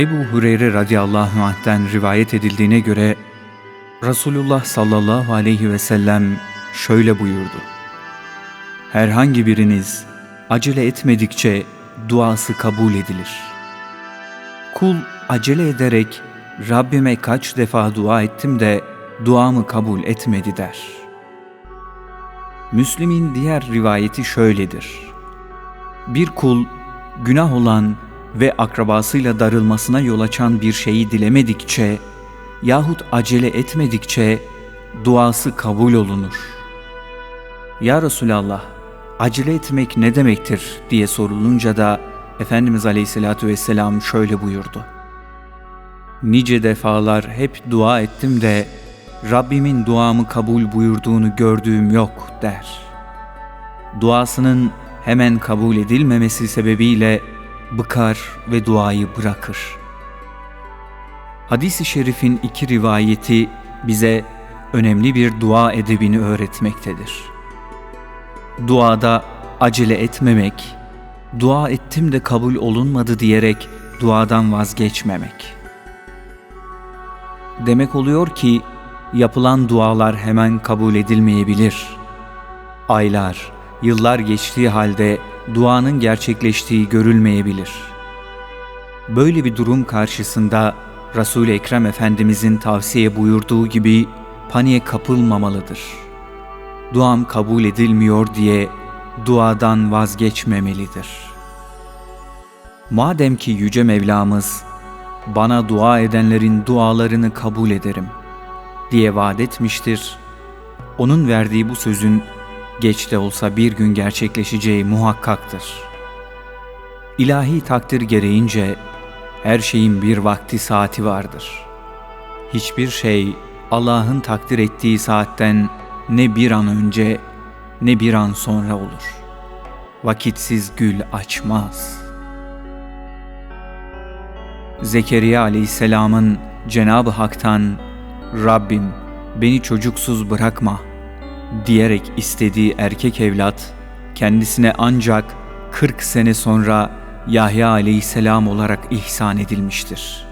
Ebu Hureyre radıyallahu anh'ten rivayet edildiğine göre Resulullah sallallahu aleyhi ve sellem şöyle buyurdu. Herhangi biriniz acele etmedikçe duası kabul edilir. Kul acele ederek Rabbime kaç defa dua ettim de duamı kabul etmedi der. Müslim'in diğer rivayeti şöyledir. Bir kul günah olan ve akrabasıyla darılmasına yol açan bir şeyi dilemedikçe yahut acele etmedikçe duası kabul olunur. Ya Resulallah, acele etmek ne demektir diye sorulunca da Efendimiz Aleyhisselatü Vesselam şöyle buyurdu. Nice defalar hep dua ettim de Rabbimin duamı kabul buyurduğunu gördüğüm yok der. Duasının hemen kabul edilmemesi sebebiyle bıkar ve duayı bırakır. Hadis-i şerifin iki rivayeti bize önemli bir dua edebini öğretmektedir. Duada acele etmemek, dua ettim de kabul olunmadı diyerek duadan vazgeçmemek. Demek oluyor ki yapılan dualar hemen kabul edilmeyebilir. Aylar, yıllar geçtiği halde duanın gerçekleştiği görülmeyebilir. Böyle bir durum karşısında Resul-i Ekrem Efendimizin tavsiye buyurduğu gibi paniğe kapılmamalıdır. Duam kabul edilmiyor diye duadan vazgeçmemelidir. Madem ki Yüce Mevlamız, bana dua edenlerin dualarını kabul ederim diye vaat etmiştir. Onun verdiği bu sözün geç de olsa bir gün gerçekleşeceği muhakkaktır. İlahi takdir gereğince her şeyin bir vakti saati vardır. Hiçbir şey Allah'ın takdir ettiği saatten ne bir an önce ne bir an sonra olur. Vakitsiz gül açmaz. Zekeriya aleyhisselamın Cenab-ı Hak'tan Rabbim beni çocuksuz bırakma diyerek istediği erkek evlat kendisine ancak 40 sene sonra Yahya aleyhisselam olarak ihsan edilmiştir.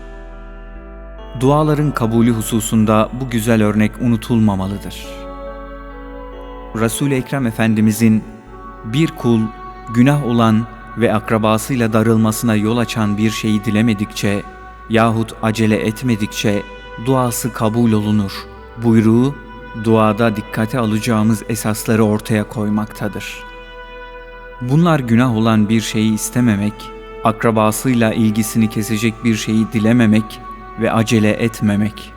Duaların kabulü hususunda bu güzel örnek unutulmamalıdır. Resul-i Ekrem Efendimizin bir kul günah olan ve akrabasıyla darılmasına yol açan bir şeyi dilemedikçe yahut acele etmedikçe duası kabul olunur buyruğu duada dikkate alacağımız esasları ortaya koymaktadır. Bunlar günah olan bir şeyi istememek, akrabasıyla ilgisini kesecek bir şeyi dilememek ve acele etmemek.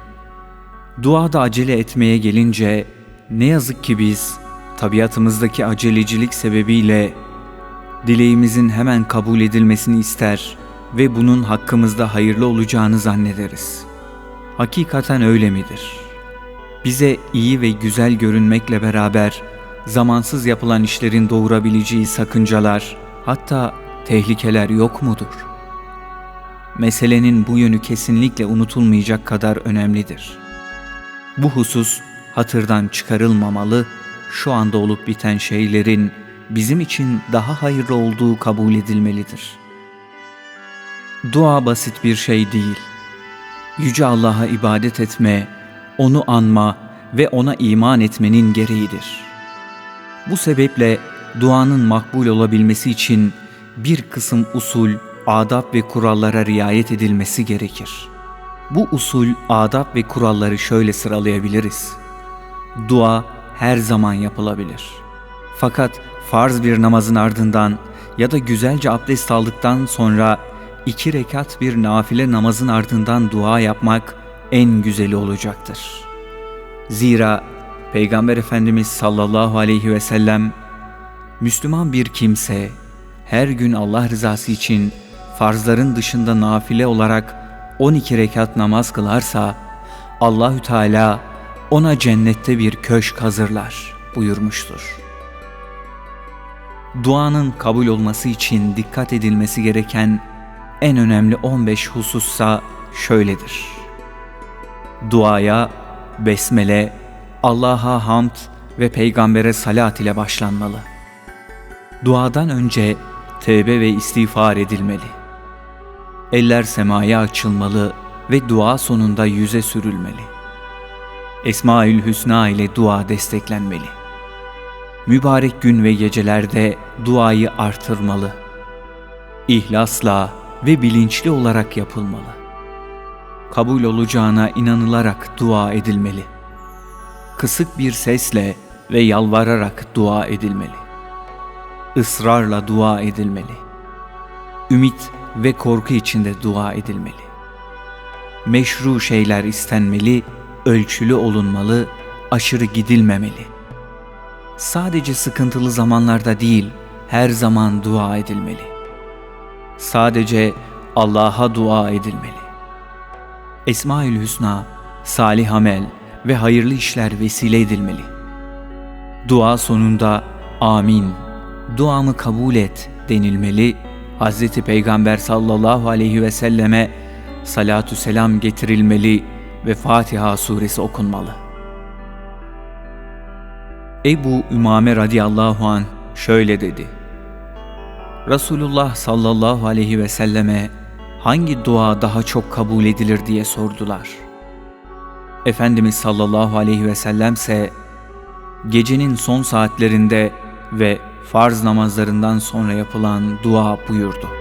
Duada acele etmeye gelince ne yazık ki biz tabiatımızdaki acelecilik sebebiyle dileğimizin hemen kabul edilmesini ister ve bunun hakkımızda hayırlı olacağını zannederiz. Hakikaten öyle midir? Bize iyi ve güzel görünmekle beraber zamansız yapılan işlerin doğurabileceği sakıncalar, hatta tehlikeler yok mudur? Meselenin bu yönü kesinlikle unutulmayacak kadar önemlidir. Bu husus hatırdan çıkarılmamalı, şu anda olup biten şeylerin bizim için daha hayırlı olduğu kabul edilmelidir. Dua basit bir şey değil. Yüce Allah'a ibadet etme, onu anma ve ona iman etmenin gereğidir. Bu sebeple duanın makbul olabilmesi için bir kısım usul, adab ve kurallara riayet edilmesi gerekir. Bu usul, adab ve kuralları şöyle sıralayabiliriz. Dua her zaman yapılabilir. Fakat farz bir namazın ardından ya da güzelce abdest aldıktan sonra iki rekat bir nafile namazın ardından dua yapmak en güzeli olacaktır. Zira Peygamber Efendimiz sallallahu aleyhi ve sellem Müslüman bir kimse her gün Allah rızası için farzların dışında nafile olarak 12 rekat namaz kılarsa Allahü Teala ona cennette bir köşk hazırlar buyurmuştur. Duanın kabul olması için dikkat edilmesi gereken en önemli 15 husussa şöyledir. Duaya besmele, Allah'a hamd ve peygambere salat ile başlanmalı. Duadan önce tevbe ve istiğfar edilmeli. eller semaya açılmalı ve dua sonunda yüze sürülmeli. Esmaül Hüsna ile dua desteklenmeli. Mübarek gün ve gecelerde duayı artırmalı. İhlasla ve bilinçli olarak yapılmalı. Kabul olacağına inanılarak dua edilmeli. Kısık bir sesle ve yalvararak dua edilmeli. Israrla dua edilmeli. Ümit ve korku içinde dua edilmeli. Meşru şeyler istenmeli, ölçülü olunmalı, aşırı gidilmemeli. Sadece sıkıntılı zamanlarda değil, her zaman dua edilmeli. Sadece Allah'a dua edilmeli. Esmaül Hüsna, salih amel ve hayırlı işler vesile edilmeli. Dua sonunda amin, duamı kabul et denilmeli. Hz. Peygamber sallallahu aleyhi ve selleme salatü selam getirilmeli ve Fatiha suresi okunmalı. Ebu Ümame radıyallahu an şöyle dedi. Resulullah sallallahu aleyhi ve selleme hangi dua daha çok kabul edilir diye sordular. Efendimiz sallallahu aleyhi ve sellemse gecenin son saatlerinde ve farz namazlarından sonra yapılan dua buyurdu.